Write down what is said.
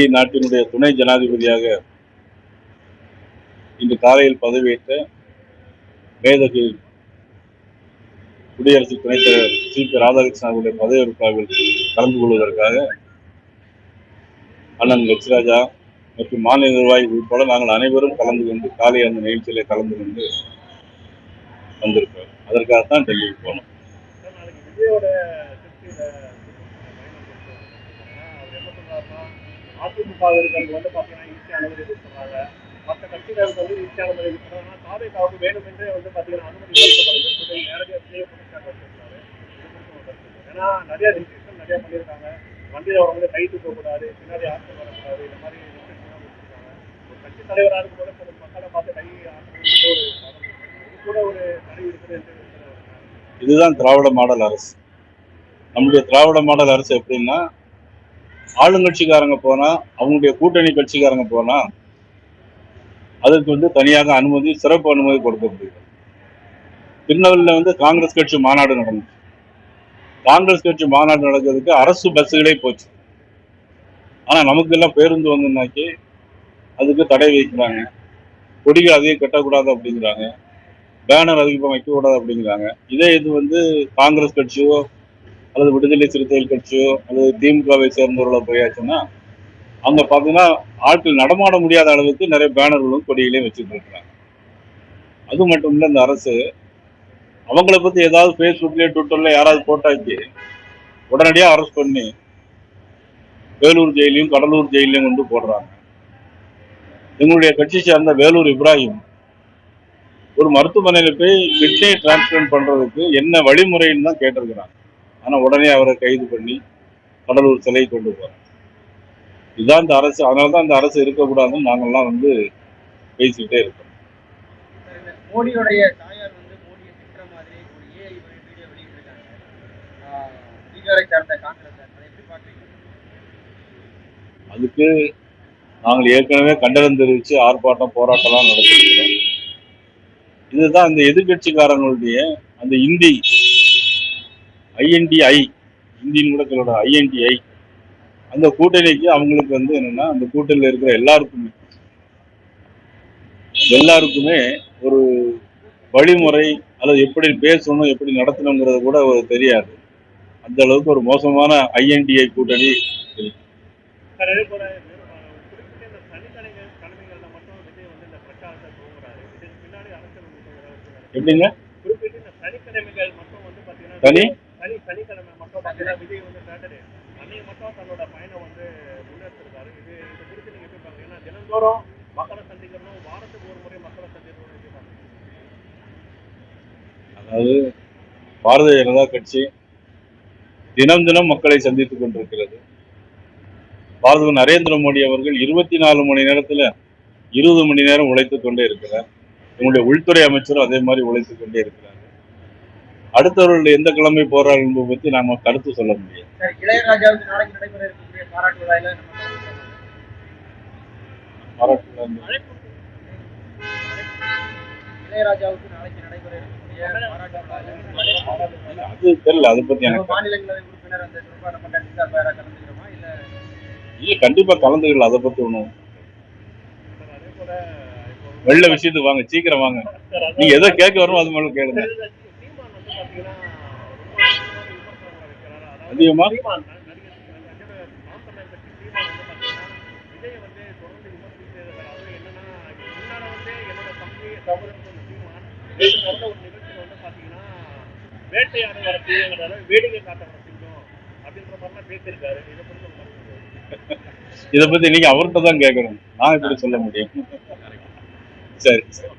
இந்திய நாட்டினுடைய துணை ஜனாதிபதியாக இன்று காலையில் பதவியேற்ற மேதகு குடியரசு துணைத் தலைவர் சி பி ராதாகிருஷ்ணன் அவருடைய பதவியேற்பு கலந்து கொள்வதற்காக அண்ணன் லட்சராஜா மற்றும் மாநில நிர்வாகி உட்பட நாங்கள் அனைவரும் கலந்து கொண்டு காலை அந்த நிகழ்ச்சியிலே கலந்து கொண்டு வந்திருக்கிறோம். அதற்காகத்தான் டெல்லிக்கு போனோம். விஜயோட திருச்சியில அவர் அதிமுகவிற்கு வந்து பார்த்தீங்கன்னா ஈஸி அனுமதி கொடுத்துறாங்க மற்ற கட்சிகளுக்கு வந்து ஈஸி அனுமதி கொடுத்துறாங்கன்னா தாவேக்காவுக்கு வேணுமென்றே வந்து பார்த்தீங்கன்னா அனுமதி கொடுக்கப்படுது நேரடியாக செய்ய குற்றச்சாட்டு வச்சிருக்காரு. ஏன்னா நிறைய ரெஸ்ட்ரிக்ஷன் நிறைய பண்ணியிருக்காங்க. வண்டியில் அவங்க வந்து கை போகக்கூடாது பின்னாடி ஆட்கள் வரக்கூடாது இந்த மாதிரி ஒரு கட்சி தலைவராக இருக்கும்போது சில மக்களை பார்த்து கை ஆட்டணும் ஒரு இது கூட ஒரு தடை இருக்குது என்று இதுதான் திராவிட மாடல் அரசு. நம்முடைய திராவிட மாடல் அரசு எப்படின்னா ஆளுங்கட்சிக்காரங்க போனா அவங்களுடைய கூட்டணி கட்சிக்காரங்க போனா அதுக்கு வந்து தனியாக அனுமதி சிறப்பு அனுமதி கொடுக்கப்படுகிறது திருநெல்வேலியில் வந்து காங்கிரஸ் கட்சி மாநாடு நடந்துச்சு. காங்கிரஸ் கட்சி மாநாடு நடக்கிறதுக்கு அரசு பஸ்ஸுகளே போச்சு. ஆனால் நமக்கு எல்லாம் பேருந்து வந்துனாக்கி அதுக்கு தடை வைக்கிறாங்க கொடிகள் அதிகம் கட்டக்கூடாது அப்படிங்கிறாங்க. பேனர் அதிகமாக வைக்கக்கூடாது அப்படிங்கிறாங்க. இதே இது வந்து காங்கிரஸ் கட்சியோ அல்லது விடுதலை சிறுத்தைகள் கட்சியோ அல்லது திமுகவை சேர்ந்தவர்களோ போயாச்சுன்னா அங்கே பார்த்தீங்கன்னா ஆட்கள் நடமாட முடியாத அளவுக்கு நிறைய பேனர்களும் கொடிகளையும் வச்சுட்டு இருக்கிறாங்க. அது மட்டும் இல்லை இந்த அரசு அவங்கள பற்றி ஏதாவது ஃபேஸ்புக்லயோ ட்விட்டர்ல யாராவது போட்டாச்சு உடனடியாக அரெஸ்ட் பண்ணி வேலூர் ஜெயிலையும் கடலூர் ஜெயிலையும் கொண்டு போடுறாங்க. எங்களுடைய கட்சி சேர்ந்த வேலூர் இப்ராஹிம் ஒரு மருத்துவமனையில் போய் கிட்னியை டிரான்ஸ்பிளான்ட் பண்ணுறதுக்கு என்ன வழிமுறைன்னு தான் கேட்டிருக்கிறாங்க. ஆனா உடனே அவரை கைது பண்ணி கடலூர் சிலை கொண்டு போறாங்க இதுதான் இந்த அரசு அதனாலதான் இந்த அரசு இருக்கக்கூடாதுன்னு நாங்கெல்லாம் வந்து பேசிக்கிட்டே இருக்கோம். இந்த மோடியோடைய தாயார் வந்து மோடியை திட்டுற மாதிரி ஒரு ஏஐ வீடியோ வெளியிட்டிருக்காங்க. ஆஹ் பீகாரை சார்ந்த காங்கிரஸ் அதை எப்படி பார்க்குறீங்க? அதுக்கு நாங்கள் ஏற்கனவே கண்டனம் தெரிவித்து ஆர்ப்பாட்டம் போராட்டம்லாம் நடத்திருக்கிறோம் இதுதான் அந்த எதிர்கட்சிக்காரங்களுடைய அந்த இந்தி ஐஎன்டிஐ இந்தின்னு கூட சொல்லலாம் ஐஎன்டிஐ அந்த கூட்டணிக்கு அவங்களுக்கு வந்து என்னன்னா அந்த கூட்டணியில் இருக்கிற எல்லாருக்குமே எல்லாருக்குமே ஒரு வழிமுறை அல்லது எப்படி பேசணும் எப்படி நடத்தணுங்கிறது கூட ஒரு தெரியாது. அந்த அளவுக்கு ஒரு மோசமான ஐஎன்டிஐ கூட்டணி எப்படிங்க? தனி? சனி? சனிக்கிழமை மட்டும் பார்த்தீங்கன்னா விஜய் வந்து சாட்டர்டே அன்னைக்கு மட்டும் தன்னோட பயணம் வந்து முன்னெடுத்திருக்காரு. இது இது குறித்து நீங்க எப்படி பாக்குறீங்க ஏன்னா தினந்தோறும் மக்களை சந்திக்கணும் வாரத்துக்கு ஒரு முறை மக்களை சந்திக்கணும் எப்படி பாக்குறீங்க? அதாவது பாரதிய ஜனதா கட்சி தினம் தினம் மக்களை சந்தித்துக் கொண்டிருக்கிறது. பாரத நரேந்திர மோடி அவர்கள் இருபத்தி நாலு மணி நேரத்துல இருபது மணி நேரம் உழைத்துக் கொண்டே இருக்கிறார். எங்களுடைய உள்துறை அமைச்சரும் அதே மாதிரி உழைத்துக் கொண்டே இருக்கிறார். அடுத்தவர்கள் எந்த கிழமை போறார்கள் என்பதை பத்தி நாம கருத்து சொல்ல முடியாது. அது தெரியல அதை பத்தி எனக்கு கண்டிப்பா கலந்துக்கல அதை பத்தி ஒண்ணும் வெள்ள விஷயத்துக்கு வாங்க சீக்கிரம் வாங்க. நீங்க எதை கேட்க வரணும் அது மேல கேளுங்க. அதிகமா? சீமான் வந்து என்னன்னா வந்து ஒரு வந்து வேட்டையாட வர சிங்கங்கிறத வேடிக்கை காட்ட வர சிங்கம் அப்படின்ற மாதிரிலாம் பேசியிருக்காரு இதை இதை பத்தி நீங்க அவர்கிட்ட தான் கேட்கணும். நான் இப்படி சொல்ல முடியும்? சரி சரி.